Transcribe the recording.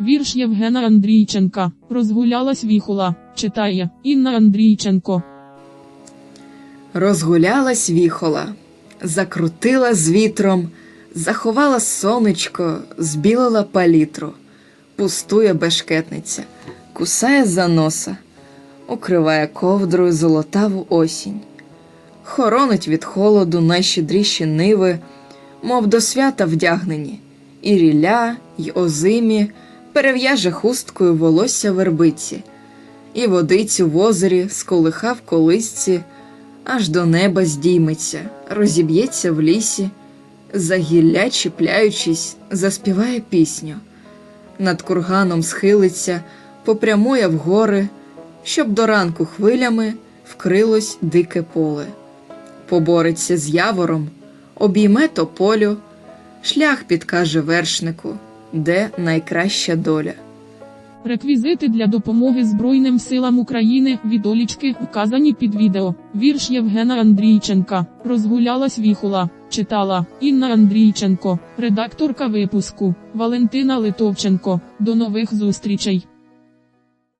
Вірш Євгена Андрійченка. Розгулялась віхола. Читає Інна Андрійченко. Розгулялась віхола, закрутила з вітром, заховала сонечко, збілила палітру. Пустує бешкетниця, кусає за носа, укриває ковдрою золотаву осінь. Хоронить від холоду найщедріші ниви, мов до свята вдягнені, і ріля, й озимі, перев'яже хусткою волосся вербиці, і водицю в озері сколихав колисці аж до неба здійметься, розіб'ється в лісі, за гілля чіпляючись, заспіває пісню. Над курганом схилиться, попрямує в гори, щоб до ранку хвилями вкрилось дике поле. Побореться з явором, обійме тополю, шлях підкаже вершнику, де найкраща доля. Реквізити для допомоги Збройним силам України відолічки вказані під відео. Вірш Євгена Андрійченка. Розгулялась віхола. Читала Інна Андрійченко, редакторка випуску Валентина Литовченко. До нових зустрічей.